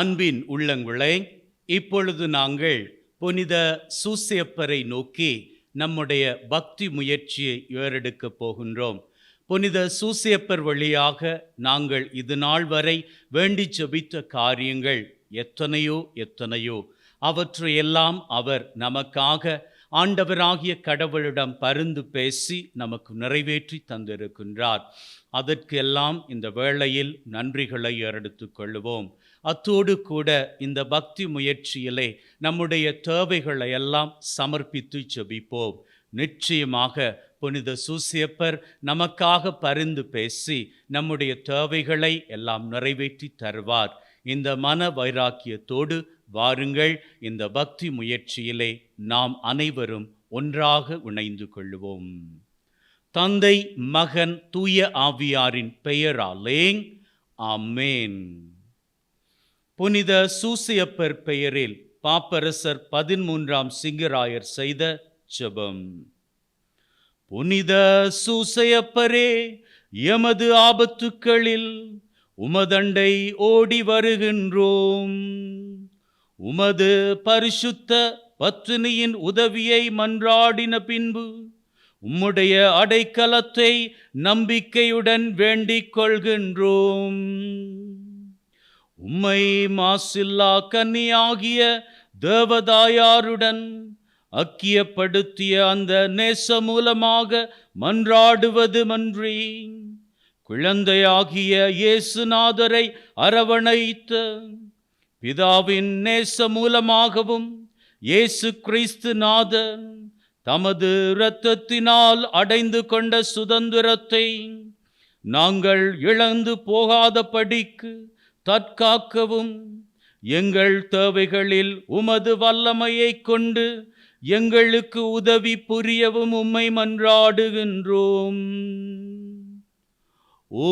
அன்பின் உள்ளங்களே இப்பொழுது நாங்கள் புனித சூசியப்பரை நோக்கி நம்முடைய பக்தி முயற்சியை ஏறெடுக்கப் போகின்றோம். புனித சூசியப்பர் வழியாக நாங்கள் இது நாள் வரை வேண்டி செபித்த காரியங்கள் எத்தனையோ எத்தனையோ. அவற்றையெல்லாம் அவர் நமக்காக ஆண்டவராகிய கடவுளிடம் பரிந்து பேசி நமக்கு நிறைவேற்றி தந்திருக்கின்றார். அதற்கெல்லாம் இந்த வேளையில் நன்றிகளை எடுத்துக் கொள்வோம் அத்தோடு கூட இந்த பக்தி முயற்சியிலே நம்முடைய தேவைகளை எல்லாம் சமர்ப்பித்து ஜெபிப்போம். நிச்சயமாக புனித சூசியப்பர் நமக்காக பரிந்து பேசி நம்முடைய தேவைகளை எல்லாம் நிறைவேற்றி தருவார். இந்த மன வைராக்கியத்தோடு வாருங்கள். இந்த பக்தி முயற்சியிலே நாம் அனைவரும் ஒன்றாக இணைந்து கொள்வோம். தந்தை மகன் தூய ஆவியாரின் பெயராலே ஆமேன். புனித சூசியப்பர் பெயரில் பாப்பரசர் பதிமூன்றாம் சிங்கராயர் செய்த ஜபம். புனித சூசையப்பரே எமது ஆபத்துக்களில் உமதண்டை ஓடி வருகின்றோம். உமது பரிசுத்த பத்தினியின் உதவியை மன்றாடின பின்பு உம்முடைய அடைக்கலத்தை நம்பிக்கையுடன் வேண்டிக் கொள்கின்றோம். உம்மை மாசில்லா கன்னியாகிய தேவதாயாருடன் அக்கியப்படுத்திய அந்த நேச மூலமாக மன்றாடுவது மன்றி குழந்தையாகிய இயேசுநாதரை அரவணைத்த பிதாவின் நேச மூலமாகவும் இயேசு கிறிஸ்து நாதர் தமது இரத்தத்தினால் அடைந்து கொண்ட சுதந்திரத்தை நாங்கள் இழந்து போகாதபடிக்கு தற்காக்கவும். எங்கள் தேவைகளில் உமது வல்லமையை கொண்டு எங்களுக்கு உதவி புரியவும் உம்மை மன்றாடுகின்றோம். ஓ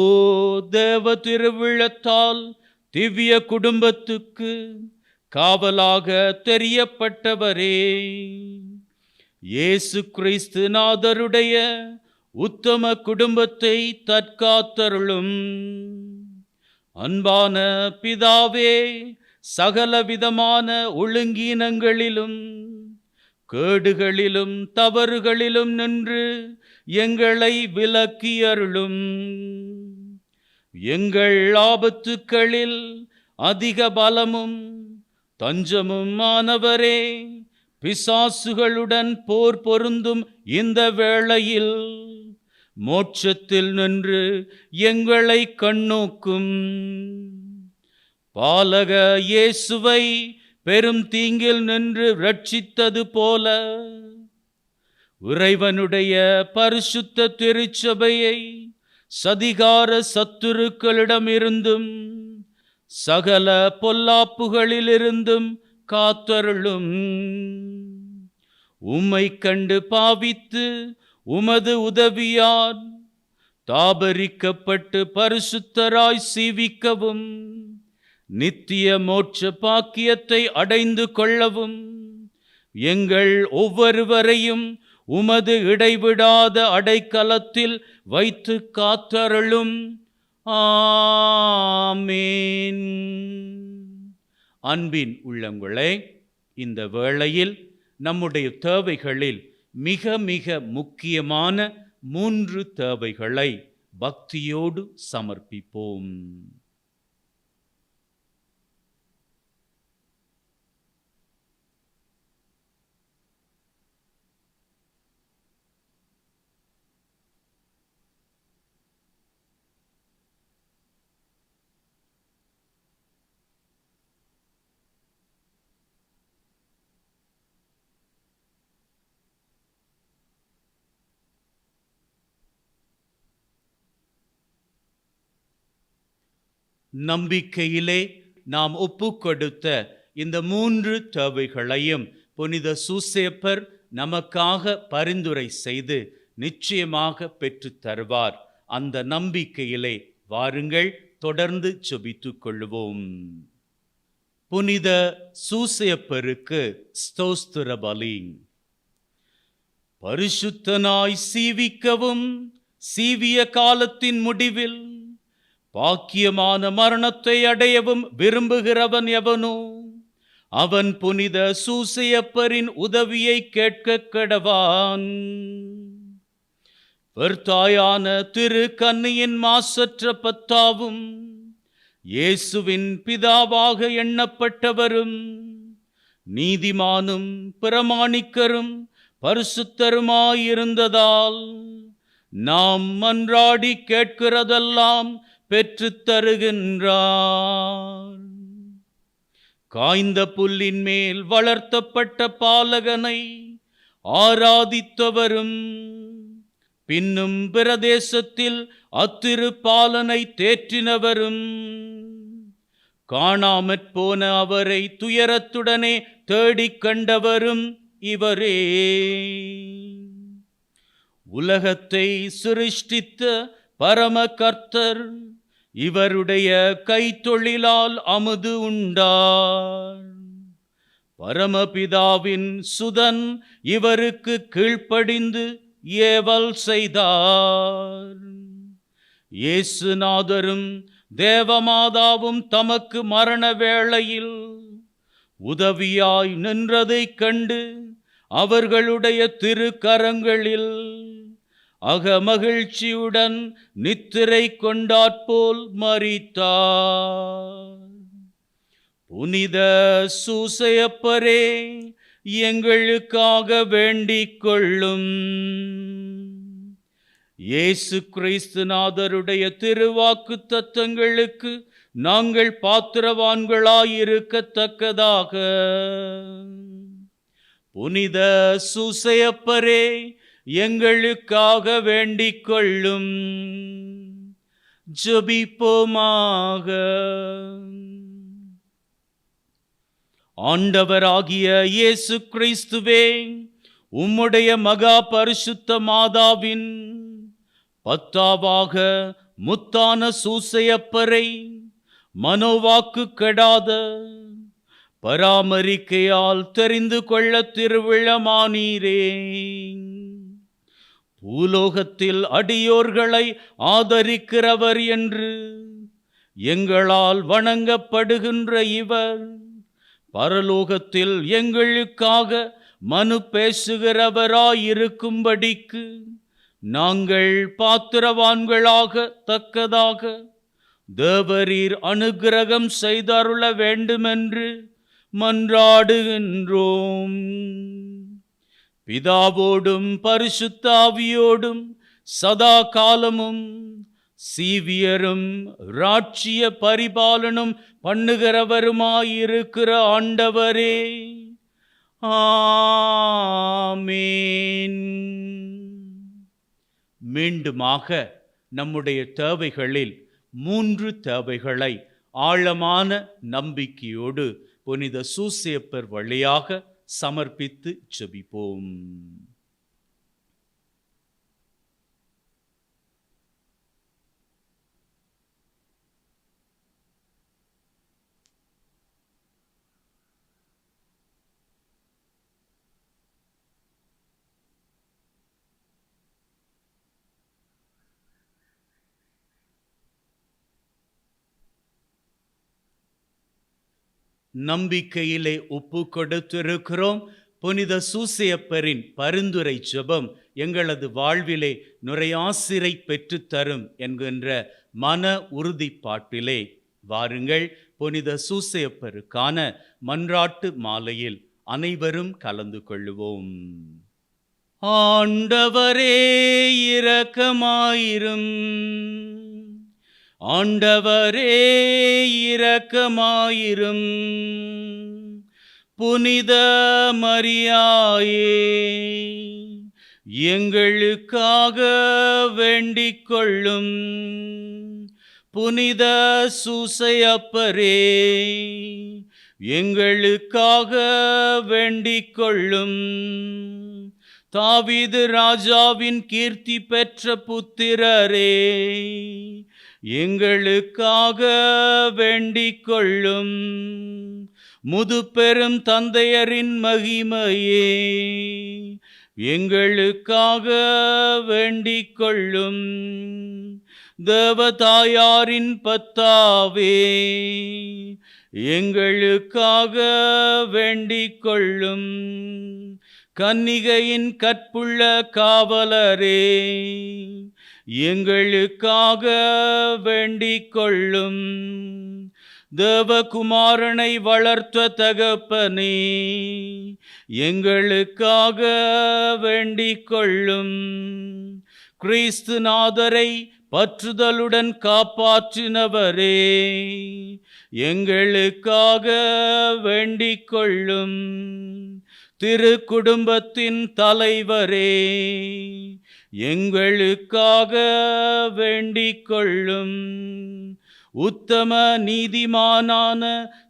தேவ திருவிழத்தால் திவ்ய குடும்பத்துக்கு காவலாக தெரியப்பட்டவரே. இயேசு கிறிஸ்து நாதருடைய உத்தம குடும்பத்தை தற்காத்தருளும். அன்பான பிதாவே சகலவிதமான ஒழுங்கீனங்களிலும் கேடுகளிலும் தவறுகளிலும் நின்று எங்களை விலக்கியருளும். எங்கள் ஆபத்துக்களில் அதிக பலமும் தஞ்சமும் ஆனவரே பிசாசுகளுடன் போர் பொருந்தும் இந்த வேளையில் மோட்சத்தில் நின்று எங்களை கண்ணோக்கும். பாலக இயேசுவை பெரும் தீங்கில் நின்று ரட்சித்தது போல இறைவனுடைய பரிசுத்த திருச்சபையை சதிகார சத்துருக்களிடமிருந்தும் சகல பொல்லாப்புகளிலிருந்தும் காத்தருளும். உம்மை கண்டு பாவித்து உமது உதவியால் தாபரிக்கப்பட்டு பரிசுத்தராய் சீவிக்கவும் நித்திய மோட்ச பாக்கியத்தை அடைந்து கொள்ளவும் எங்கள் ஒவ்வொருவரையும் உமது இடைவிடாத அடைக்கலத்தில் வைத்து காத்தருளும். ஆமேன். அன்பின் உள்ளங்களே இந்த வேளையில் நம்முடைய தேவைகளில் மிக மிக முக்கியமான மூன்று தேவைகளை பக்தியோடு சமர்ப்பிப்போம். நம்பிக்கையிலே நாம் ஒப்புக்கொடுத்த இந்த மூன்று தேவைகளையும் புனித சூசேப்பர் நமக்காக பரிந்துரை செய்து நிச்சயமாக பெற்றுத் தருவார். அந்த நம்பிக்கையிலே வாருங்கள் தொடர்ந்து செபித்து கொள்வோம் புனித சூசேப்பருக்கு ஸ்தோஸ்திர பலி. பரிசுத்தனாய் சீவிக்கவும் சீவிய காலத்தின் முடிவில் பாக்கியமான மரணத்தை அடையவும் விரும்புகிறவன் எவனோ? அவன் புனித சூசையப்பரின் உதவியை கேட்க கடவான். பெர்த்தாயான திரு கன்னியின் மாசற்ற பத்தாவும் இயேசுவின் பிதாவாக எண்ணப்பட்டவரும் நீதிமானும் பிரமாணிக்கரும் பரிசுத்தருமாயிருந்ததால் நாம் மன்றாடி கேட்கிறதெல்லாம் பெற்றுத் தருகின்றார் காய்ந்த புல்லின் மேல் வளர்த்தப்பட்ட பாலகனை ஆராதித்தவரும் பின்னும் பிரதேசத்தில் அத்திரு பாலனை தேற்றினவரும். காணாமற் போன அவரை துயரத்துடனே தேடிக் கண்டவரும் இவரே. உலகத்தை சிருஷ்டித்த பரம கர்த்தர் இவருடைய கைத்தொழிலால் அமுது உண்டார். பரமபிதாவின் சுதன் இவருக்கு கீழ்ப்படிந்து ஏவல் செய்தார். இயேசுநாதரும் தேவமாதாவும் தமக்கு மரண வேளையில் உதவியாய் நின்றதைக் கண்டு அவர்களுடைய திருக்கரங்களில் அகமகிழ்ச்சியுடன் நித்திரை கொண்டாற்போல் மறித்தா புனித சூசையப்பரே எங்களுக்காக வேண்டிக் கொள்ளும். இயேசு கிறிஸ்துநாதருடைய திருவாக்கு தத்தங்களுக்கு நாங்கள் பாத்திரவான்களாயிருக்கத்தக்கதாக. புனித சூசையப்பரே எங்களுக்காக வேண்டிக் கொள்ளும் ஜபிப்போமாக. ஆண்டவராகிய இயேசு கிறிஸ்துவே உம்முடைய மகா பரிசுத்த மாதாவின் பத்தாவாக முத்தான சூசையப்பரை மனோவாக்கு கெடாத பராமரிக்கையால் தெரிந்து கொள்ள திருவிழமானீரே. பூலோகத்தில் அடியோர்களை ஆதரிக்கிறவர் என்று எங்களால் வணங்கப்படுகின்ற இவர். பரலோகத்தில் எங்களுக்காக மனு பேசுகிறவராயிருக்கும்படிக்கு நாங்கள் பாத்திரவான்களாக தக்கதாக தேவரீர் அனுக்கிரகம் செய்தருள வேண்டுமென்று மன்றாடுகின்றோம். பிதாவோடும் பரிசுத்தாவியோடும் சதா காலமும் சீவியரும் ராட்சிய பரிபாலனும் பண்ணுகிறவருமாயிருக்கிற ஆண்டவரே. ஆமீன். மீண்டுமாக நம்முடைய தேவைகளில் மூன்று தேவைகளை ஆழமான நம்பிக்கையோடு புனித சூசியப்பர் வழியாக சமர்ப்பித்து செபிப்போம் நம்பிக்கையிலே ஒப்பு கொடுத்திருக்கிறோம். புனித சூசியப்பரின் பரிந்துரை ஜெபம் எங்களது வாழ்விலே நுரையாசிரை பெற்றுத்தரும் என்கின்ற மன உறுதிப்பாட்டிலே வாருங்கள். புனித சூசையப்பருக்கான மன்றாட்டு மாலையில் அனைவரும் கலந்து கொள்ளுவோம். ஆண்டவரே இரக்கமாயிரும். ஆண்டவரே இரக்கமாயிரும். புனித மரியாயே எங்களுக்காக வேண்டிக் கொள்ளும் புனித சூசையப்பரே எங்களுக்காக வேண்டிக் கொள்ளும் தாவீது ராஜாவின் கீர்த்தி பெற்ற புத்திரரே எங்களுக்காக வேண்டிக் கொள்ளும் முதுபெரும் தந்தையரின் மகிமையே. எங்களுக்காக வேண்டிக் கொள்ளும் தேவதாயாரின் பத்தாவே. எங்களுக்காக வேண்டிக் கொள்ளும் கன்னிகையின் கற்புள்ள காவலரே. எங்களுக்காக வேண்டிக் கொள்ளும் தேவகுமாரனை வளர்த்த தகப்பனே எங்களுக்காக வேண்டிக் கொள்ளும் கிறிஸ்துநாதரை பற்றுதலுடன் காப்பாற்றினவரே எங்களுக்காக வேண்டிக் கொள்ளும் திரு குடும்பத்தின் தலைவரே எங்களுக்காக வேண்டிக் கொள்ளும் உத்தம நீதிமானான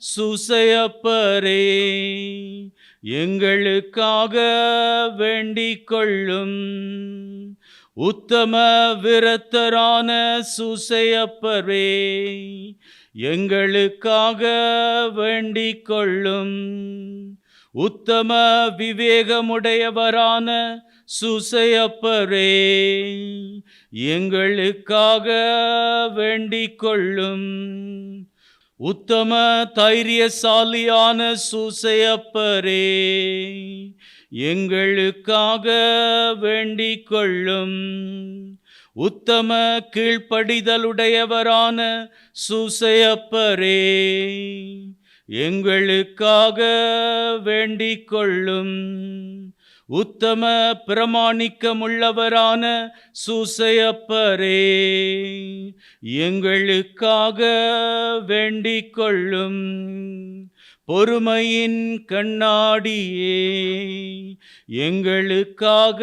சுசையப்பரே எங்களுக்காக வேண்டிக் கொள்ளும் உத்தம விரத்தரான சுசையப்பரே எங்களுக்காக வேண்டிக் கொள்ளும் உத்தம விவேகமுடையவரான சுசையப்பரே எங்களுக்காக வேண்டிக் கொள்ளும் உத்தம தைரியசாலியான சூசையப்பரே எங்களுக்காக வேண்டிக் கொள்ளும் உத்தம கீழ்ப்படிதலுடையவரான சூசையப்பரே. எங்களுக்காக வேண்டிக் கொள்ளும் உத்தம பிரமாணிக்கமுள்ளவரான சூசையப்பரே எங்களுக்காக வேண்டிக் கொள்ளும் பொறுமையின் கண்ணாடியே எங்களுக்காக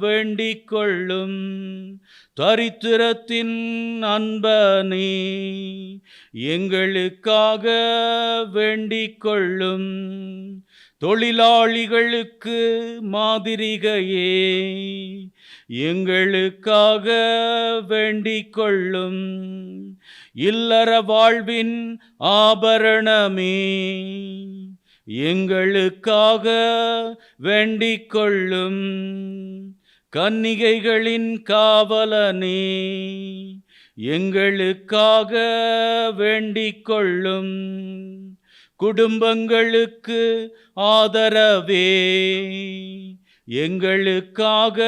வேண்டிக் கொள்ளும் தரித்திரத்தின் அன்பனே எங்களுக்காக வேண்டிக் கொள்ளும் தொழிலாளிகளுக்கு மாதிரிகையே எங்களுக்காக வேண்டிக் கொள்ளும் இல்லற வாழ்வின் ஆபரணமே எங்களுக்காக வேண்டிக் கொள்ளும் கன்னிகைகளின் காவலனே எங்களுக்காக வேண்டிக் கொள்ளும் குடும்பங்களுக்கு ஆதரவே எங்களுக்காக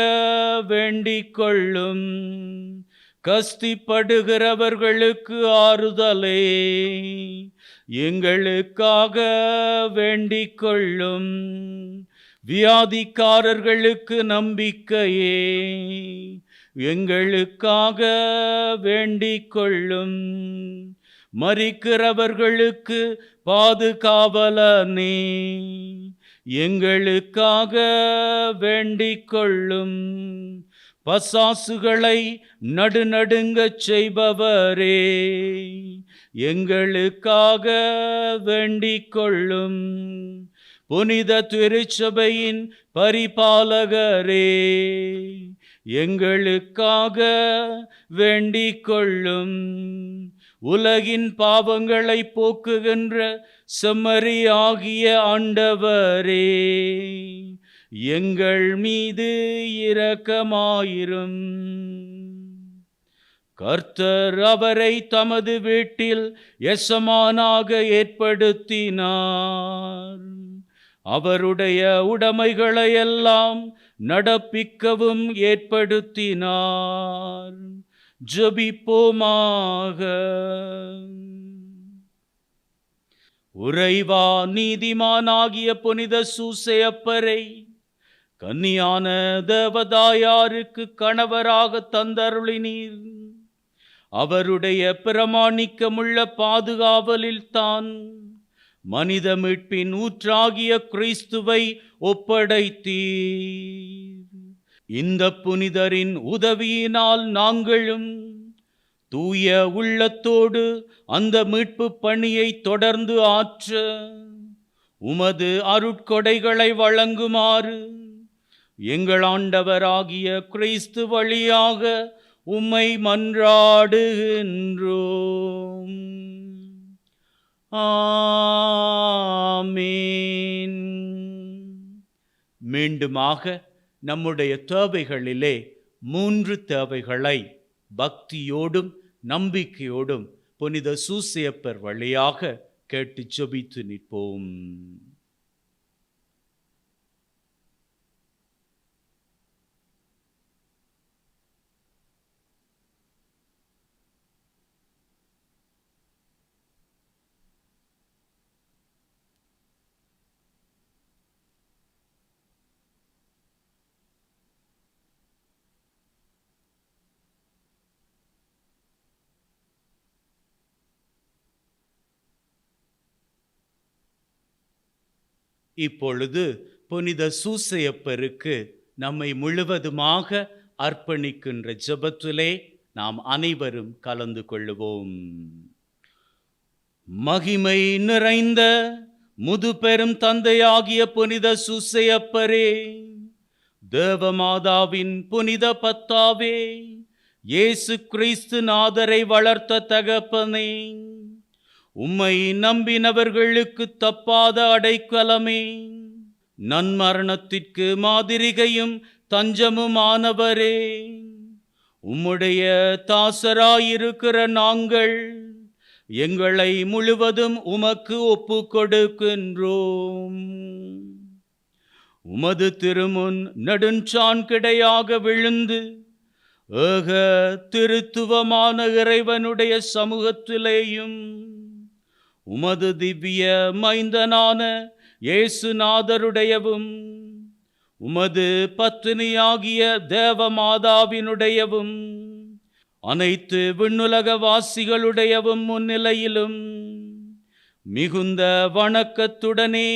வேண்டிக் கொள்ளும் கஸ்திப்படுகிறவர்களுக்கு ஆறுதலே எங்களுக்காக வேண்டிக் கொள்ளும் வியாதிக்காரர்களுக்கு நம்பிக்கையே. எங்களுக்காக வேண்டிக் கொள்ளும். மறிக்கிறவர்களுக்கு பாதுகாவலனே. எங்களுக்காக வேண்டிக் கொள்ளும். பசாசுகளை நடுநடுங்கச் செய்பவரே. எங்களுக்காக வேண்டிக் கொள்ளும். புனித திருச்சபையின் பரிபாலகரே எங்களுக்காக வேண்டிக் கொள்ளும். உலகின் பாவங்களை போக்குகின்ற செம்மறி ஆகிய ஆண்டவரே எங்கள் மீது இரக்கமாயிரும். கர்த்தர் அவரை தமது வீட்டில் எசமானாக ஏற்படுத்தினார். அவருடைய உடைமைகளையெல்லாம் நடப்பிக்கவும் ஏற்படுத்தினார். ஜபிப்போமாக. உறைவா நீதிமானாகிய புனித சூசையப்பரை கன்னியான தேவதாயாருக்கு கணவராக தந்தருளினீர். அவருடைய பிரமாணிக்கமுள்ள பாதுகாவலில் தான் மனித மீட்பின் ஊற்றாகிய கிறிஸ்துவை ஒப்படைத்தீர். இந்த புனிதரின் உதவியினால் நாங்களும் தூய உள்ளத்தோடு அந்த மீட்பு பணியை தொடர்ந்து ஆற்ற உமது அருட்கொடைகளை வழங்குமாறு எங்கள் ஆண்டவராகிய கிறிஸ்து வழியாக உம்மை மன்றாடுகின்றோம். ஆமீன். மீண்டுமாக நம்முடைய தேவைகளிலே மூன்று தேவைகளை பக்தியோடும் நம்பிக்கையோடும் புனித சூசியப்பர் வழியாக கேட்டு ஜெபித்து நிற்போம். இப்பொழுது புனித சூசையப்பருக்கு நம்மை முழுவதுமாக அர்ப்பணிக்கின்ற ஜபத்திலே நாம் அனைவரும் கலந்து கொள்ளுவோம். மகிமை நிறைந்த முதுபெரும் தந்தையாகிய புனித சுசையப்பரே தேவமாதாவின் புனித பத்தாவே இயேசு கிறிஸ்து நாதரை வளர்த்த தகப்பனே உம்மை நம்பினவர்களுக்கு தப்பாத அடைக்கலமே. நன்மரணத்திற்கு மாதிரிகையும் தஞ்சமுமானவரே. உம்முடைய தாசராயிருக்கிற நாங்கள் எங்களை முழுவதும் உமக்கு ஒப்பு கொடுக்கின்றோம் உமது திருமுன் நெடுஞ்சான் கிடையாக விழுந்து ஏக திருத்துவமான இறைவனுடைய சமூகத்திலேயும் உமது திவ்ய மைந்தனான இயேசுநாதருடையவும் உமது பத்தினியாகிய தேவமாதாவினுடையவும் அனைத்து விண்ணுலக வாசிகளுடையவும் முன்னிலையிலும் மிகுந்த வணக்கத்துடனே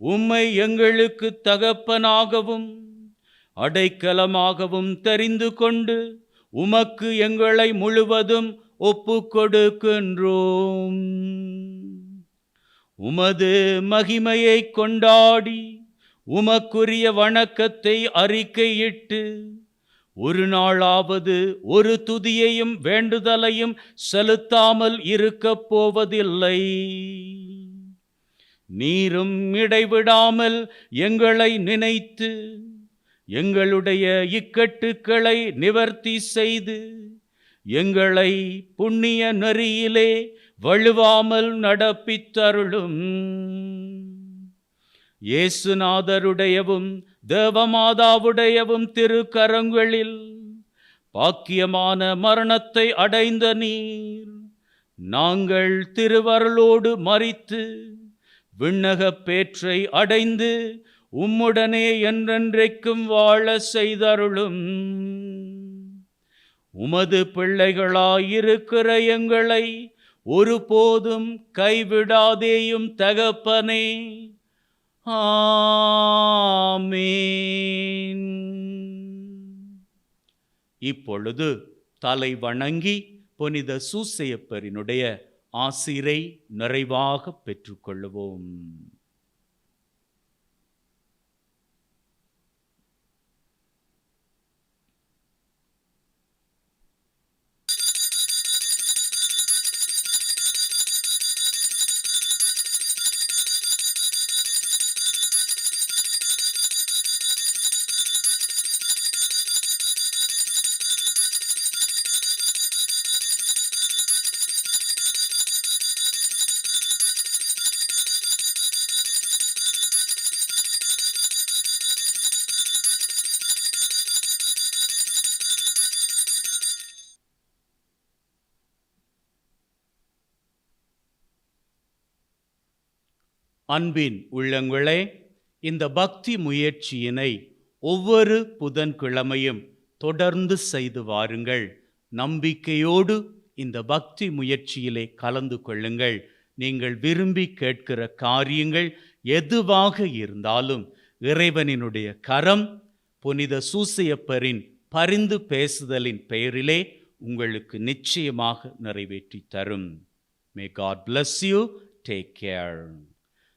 உம்மை எங்களுக்கு தகப்பனாகவும் அடைக்கலமாகவும் தெரிந்து கொண்டு உமக்கு எங்களை முழுவதும் ஒப்பு கொடுக்கின்றோம். உமது மகிமையை கொண்டாடி உமக்குரிய வணக்கத்தை அறிக்கையிட்டு ஒரு நாளாவது ஒரு துதியையும் வேண்டுதலையும் செலுத்தாமல் இருக்கப் போவதில்லை. நீரும் இடைவிடாமல் எங்களை நினைத்து எங்களுடைய இக்கட்டுக்களை நிவர்த்தி செய்து எங்களை புண்ணிய நெறியிலே வழுவாமல் நடப்பித்தருளும். இயேசுநாதருடையவும் தேவமாதாவுடையவும் திருக்கரங்களில் பாக்கியமான மரணத்தை அடைந்த நீர் நாங்கள் திருவருளோடு மறித்து விண்ணகப் பேற்றை அடைந்து உம்முடனே என்றென்றைக்கும் வாழ செய்தருளும். உமது பிள்ளைகளாயிருக்கிற எங்களை ஒருபோதும் கைவிடாதேயும் தகப்பனே. ஆமீன். இப்பொழுது தலை வணங்கி புனித சூசையப்பரினுடைய ஆசிரை நிறைவாக பெற்றுக்கொள்ளுவோம். அன்பின் உள்ளங்களே இந்த பக்தி முயற்சியினை ஒவ்வொரு புதன்கிழமையும் தொடர்ந்து செய்து வாருங்கள். நம்பிக்கையோடு இந்த பக்தி முயற்சியிலே கலந்து கொள்ளுங்கள். நீங்கள் விரும்பி கேட்கிற காரியங்கள் எதுவாக இருந்தாலும் இறைவனினுடைய கரம் புனித சூசையப்பரின் பரிந்து பேசுதலின் பெயரிலே உங்களுக்கு நிச்சயமாக நிறைவேற்றி தரும். May God bless you take care